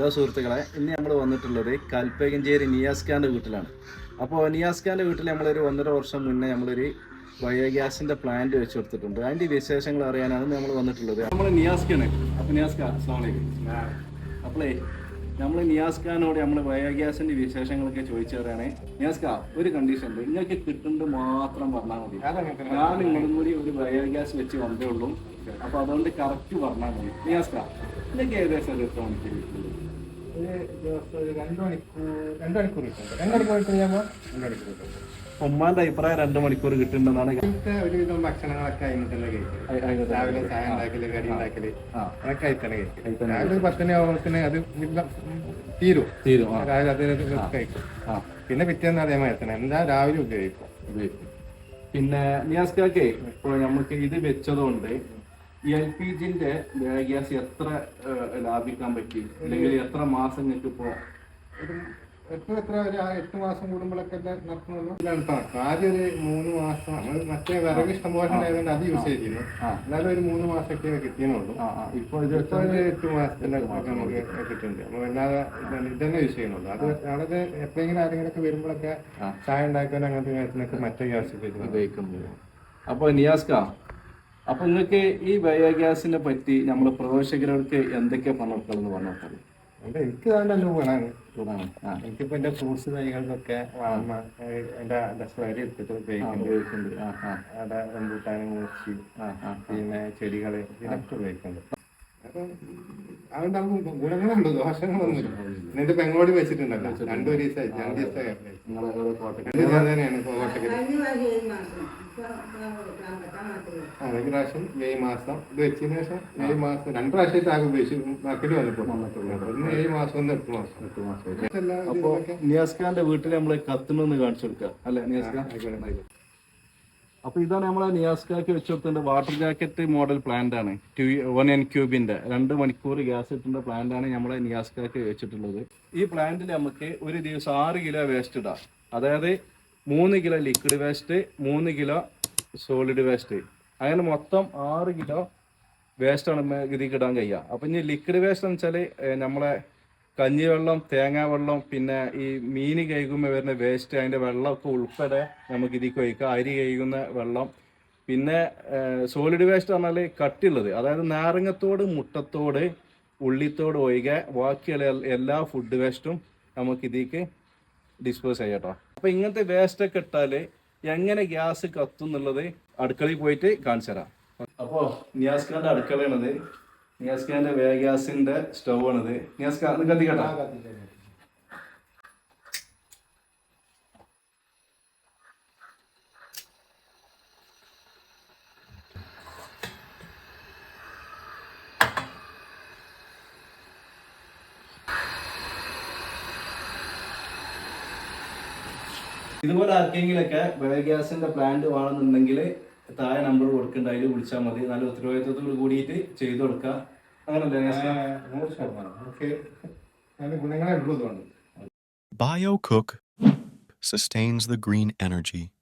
Hello സുഹൃത്തുക്കളെ ഇന്ന് നമ്മൾ വന്നിട്ടുള്ളത് കൽപ്പകഞ്ചേരി നിയാസ് ഖാന്റെ വീട്ടിലാണ്. അപ്പോൾ നിയാസ് ഖാന്റെ വീട്ടിൽ നമ്മളൊരു ഒന്നര വർഷം മുന്നേ നമ്മളൊരു ബയോഗ്യാസിന്റെ പ്ലാന്റ് വെച്ച് കൊടുത്തിട്ടുണ്ട്. അതിന്റെ വിശേഷങ്ങൾ അറിയാനാണ് നമ്മൾ വന്നിട്ടുള്ളത്. നമ്മൾ നിയാസ് അപ്പോൾ നിയാസ് ഖാൻ അസ്സാം വലൈക്കും അപ്പോളേ നമ്മൾ നിയാസ് ഖാനോട് നമ്മൾ ബയോഗ്യാസിന്റെ വിശേഷങ്ങളൊക്കെ ചോദിച്ചറിയാണ് നിയാസ് ഖാൻ ഒരു കണ്ടീഷൻ ഉണ്ട്. നിങ്ങൾക്ക് കിട്ടുന്നത് മാത്രം പറഞ്ഞാൽ മതി. ഞാൻ നിങ്ങളും കൂടി ഒരു ബയോഗ്യാസ് വെച്ച് വന്നേ ഉള്ളൂ അപ്പോൾ അതുകൊണ്ട് കറക്റ്റ് പറഞ്ഞാൽ മതി. നിയാസ് ഖാൻ നിങ്ങൾക്ക് ഏകദേശം ഒരു ഒരു ദിവസം ഒരു രണ്ട് മണിക്കൂർ രണ്ട് മണിക്കൂർ കിട്ടുന്നുണ്ട്. രണ്ട് മണിക്കൂർ കിട്ടും കഴിയുമ്പോൾ രണ്ട് മണിക്കൂർ കിട്ടും ഉമ്മാന്റെ അഭിപ്രായം രണ്ട് മണിക്കൂർ കിട്ടുന്നതാണ് ഇവിടുത്തെ ഒരുവിധം ഭക്ഷണങ്ങളൊക്കെ അതിന് തന്നെ കഴിക്കും. രാവിലെ ചായ ഉണ്ടാക്കൽ കടി ഉണ്ടാക്കൽ ആ. അതൊക്കെ അതിൽ തന്നെ കഴിക്കും. രാവിലെ പത്തന ആവുമ്പത്തിന് അത് ഇല്ല, തീരും. തീരും ആ. രാവിലെ അത് കഴിക്കും. പിന്നെ പിറ്റേന്ന് അതേമാതിരി തന്നെ. എന്താ രാവിലെ ഉപയോഗിക്കും. ഉപയോഗിക്കും. പിന്നെ നിയാസ്കാക്കെ ഇപ്പോൾ നമുക്ക് ഇത് വെച്ചതുകൊണ്ട് എൽ പി ജിന്റെ ഗ്യാസ് എത്ര ലാഭിക്കാൻ പറ്റി? അല്ലെങ്കിൽ എത്ര മാസം ഞെട്ടിപ്പോ എത്ര എത്ര ഒരു എട്ട് മാസം കൂടുമ്പോഴൊക്കെ നടത്തുന്നുള്ളൂ ആദ്യം ഒരു മൂന്ന് മാസം നമ്മൾ മറ്റേ വിറക് ഇഷ്ടം പോലെ ഉണ്ടായതുകൊണ്ട് അത് യൂസ് ചെയ്തിരുന്നു. എന്നാലും ഒരു മൂന്ന് മാസമൊക്കെ ആ ഇപ്പോൾ ഒരു എട്ട് മാസത്തിന്റെ ഒക്കെ നമുക്ക് കിട്ടുന്നുണ്ട് അപ്പൊ വല്ലാതെ ഇതന്നെ യൂസ് ചെയ്യുന്നുള്ളൂ. അത് അവിടെ എപ്പോഴെങ്കിലും ആരെങ്കിലൊക്കെ വരുമ്പോഴൊക്കെ ആ. ചായ ഉണ്ടാക്കാൻ അങ്ങനത്തെ കാര്യത്തിനൊക്കെ മറ്റേ ഗ്യാസ് ഉപയോഗിക്കുന്നു ഉപയോഗിക്കുന്നത് അപ്പോൾ നിയാസ്ക അപ്പൊ നിങ്ങൾക്ക് ഈ ബയോഗ്യാസിനെ പറ്റി നമ്മൾ പ്രവേശകരോട് എന്തൊക്കെ പണർക്കളെന്ന് പറഞ്ഞിട്ടുള്ളത് അതുകൊണ്ട് എനിക്ക് നല്ല ഗുണമാണ്. ആ. എനിക്കിപ്പോ എന്റെ ഫ്രൂട്ട്സ് തൈകൾക്കൊക്കെ വളർന്ന എന്റെ ഡസ്വരി എടുത്തിട്ട് ഉപയോഗിക്കുന്നുണ്ട്. അവിടെ റംബൂട്ടാനും ആ. പിന്നെ ചെടികൾ ഇതിനൊക്കെ ഉപയോഗിക്കുന്നുണ്ട്. അതുകൊണ്ട് നമുക്ക് ഗുണങ്ങളുണ്ട് ദോഷങ്ങളൊന്നും എന്നിട്ട് പെങ്ങോടി വെച്ചിട്ടുണ്ടല്ലോ. രണ്ടു ദിവസമായി. രണ്ട് ദിവസമായി. നിങ്ങൾ ഏത് കോട്ടയ്ക്ക് രണ്ട് ദിവസം തന്നെയാണ് ഇപ്പൊ കോട്ടക്കൽ ആ ഒരു പ്രാവശ്യം മെയ് മാസം. ഇത് വെച്ചതിന് ശേഷം മെയ് മാസം. രണ്ട് പ്രാവശ്യമായിട്ട് ആകെ ഉപയോഗിച്ചു മാർക്കറ്റ് ഏഴ് മാസം ഒന്ന് എട്ട് മാസം. എട്ട് മാസം. അപ്പോ വീട്ടിൽ നമ്മൾ കത്തുന്നു കാണിച്ചു കൊടുക്കുക അല്ലെ നിയാസ്ഖാൻ അപ്പൊ ഇതാണ് നമ്മളെ നിയാസ്കാക്ക് വെച്ച് കൊടുത്തിട്ടുണ്ട് വാട്ടർ ജാക്കറ്റ് മോഡൽ പ്ലാന്റ് ആണ് വൺ എൻ ക്യൂബിന്റെ രണ്ട് മണിക്കൂർ ഗ്യാസ് ഇട്ടിന്റെ പ്ലാന്റ് ആണ് നമ്മളെ നിയാസ്കാക്ക് വെച്ചിട്ടുള്ളത്. ഈ പ്ലാന്റിൽ നമുക്ക് ഒരു ദിവസം ആറ് കിലോ വേസ്റ്റ് ഇടാം. അതായത് മൂന്ന് കിലോ ലിക്വിഡ് വേസ്റ്റ് മൂന്ന് കിലോ സോളിഡ് വേസ്റ്റ് അങ്ങനെ മൊത്തം ആറ് കിലോ വേസ്റ്റാണ് ഇതിൽ ഇടാൻ കഴിയുക. അപ്പം ഇനി ലിക്വിഡ് വേസ്റ്റ് എന്ന് വെച്ചാൽ നമ്മളെ കഞ്ഞിവെള്ളം തേങ്ങാവെള്ളം പിന്നെ ഈ മീൻ കഴുകുമ്പോൾ വരുന്ന വേസ്റ്റ് അതിന്റെ വെള്ളമൊക്കെ ഉൾപ്പെടെ നമുക്ക് ഇതിൽ ഒഴിക്കാം. അരി കഴുകുന്ന വെള്ളം. പിന്നെ സോളിഡ് വേസ്റ്റ് പറഞ്ഞാൽ കട്ടിയുള്ളത്. അതായത് നാരങ്ങത്തോട് മുട്ടത്തോട് ഉള്ളിത്തോട് ഒഴികെ ബാക്കിയുള്ള എല്ലാ ഫുഡ് വേസ്റ്റും നമുക്ക് ഇതിലേക്ക് ഡിസ്പോസ് ചെയ്യാം കേട്ടോ. അപ്പോൾ ഇങ്ങനത്തെ വേസ്റ്റൊക്കെ ഇട്ടാൽ എങ്ങനെ ഗ്യാസ് കത്തും എന്നുള്ളത് അടുക്കളയിൽ പോയിട്ട് കാണിച്ചു തരാം. അപ്പോൾ ഗ്യാസ് കണ്ട അടുക്കളയാണിത്. നിയാസ് വേഗാസിന്റെ സ്റ്റൗ ആണിത് നിയാസ് ഖാൻ കത്തി കേട്ടോ ഇതുപോലെ ആർക്കെങ്കിലൊക്കെ ബയോഗ്യാസിന്റെ പ്ലാന്റ് വേണമെന്നുണ്ടെങ്കിൽ താഴെ നമ്പർ കൊടുക്കേണ്ട അതിൽ വിളിച്ചാൽ മതി. നല്ല ഉത്തരവാദിത്വത്തോട് കൂടിയിട്ട് ചെയ്തു കൊടുക്കുക അങ്ങനല്ലേ? നൂറ് ശതമാനം. നമുക്ക് അതിന്റെ ഗുണങ്ങളെ ഉള്ളൂ തോന്നുന്നു BioCook sustains the green energy.